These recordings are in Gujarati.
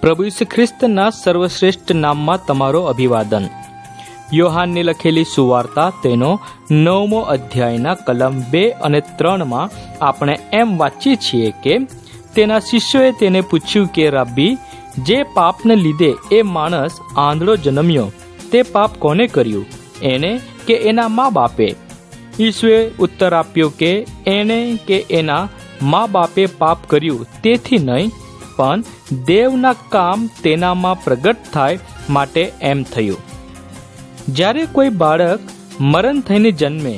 પ્રભુ ઈસુ ખ્રિસ્તના સર્વશ્રેષ્ઠ નામમાં તમારો અભિવાદન. યોહાનને લખેલી સુવાર્તા તેનો નવમો અધ્યાયના કલમ બે અને ત્રણમાં આપણે એમ વાંચીએ છીએ કે, તેના શિષ્યોએ તેને પૂછ્યું કે, રાબ્બી, જે પાપને લીધે એ માણસ આંધળો જન્મ્યો, તે પાપ કોને કર્યું? એને કે એના મા બાપે ઈસુએ ઉત્તર આપ્યો કે, એને કે એના મા બાપે પાપ કર્યું, તેથી નહીં પણ દેવના કામ તેનામાં પ્રગટ થાય માટે એમ થયું. જ્યારે કોઈ બાળક મરણ થઈને જન્મે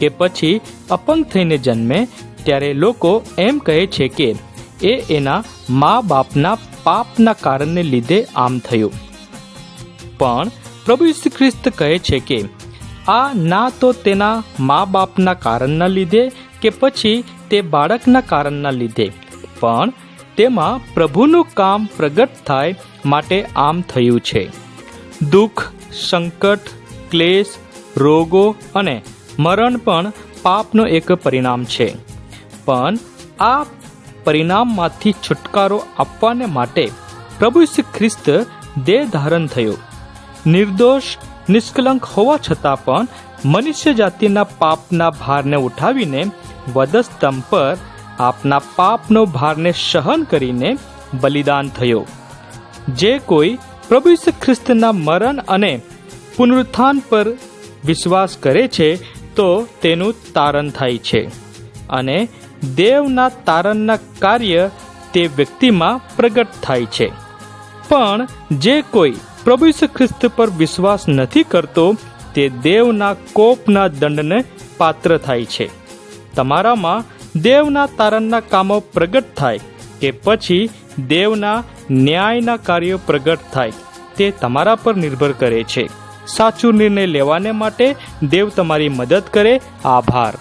કે પછી અપંગ થઈને જન્મે, ત્યારે લોકો એમ કહે છે કે એ એના મા બાપના પાપના કારણને લીધે આમ થયું. પણ પ્રભુ ઈસુ ખ્રિસ્ત કહે છે કે આ ના તો તેના મા બાપના કારણના લીધે કે પછી તે બાળકના કારણના લીધે, પણ તેમાં પ્રભુનું કામ પ્રગટ થાય માટે આમ થયું છે. દુઃખ, સંકટ, ક્લેશ, રોગો અને મરણ પણ પાપનો એક પરિણામ છે. પણ આ પરિણામમાંથી છુટકારો આપવાને માટે પ્રભુ શ્રી ખ્રિસ્ત દેહ ધારણ થયો. નિર્દોષ, નિષ્કલંક હોવા છતાં પણ મનુષ્ય જાતિના પાપના ભારને ઉઠાવીને વધસ્તંભ પર આપના પાપનો ભારને સહન કરીને બલિદાન થયો. જે કોઈ પ્રભુ ખ્રિસ્તના મરણ અને પુનરુત્થાન પર વિશ્વાસ કરે છે, તો તેનું તારણ થાય છે. અને દેવના તારણના કાર્ય તે વ્યક્તિમાં પ્રગટ થાય છે. પણ જે કોઈ પ્રભુ ખ્રિસ્ત પર વિશ્વાસ નથી કરતો, તે દેવના કોપના દંડને પાત્ર થાય છે. તમારામાં દેવના તારણના કામો પ્રગટ થાય કે પછી દેવના ન્યાયના કાર્યો પ્રગટ થાય તે તમારા પર નિર્ભર કરે છે. સાચું નિર્ણય લેવાને માટે દેવ તમારી મદદ કરે. આભાર.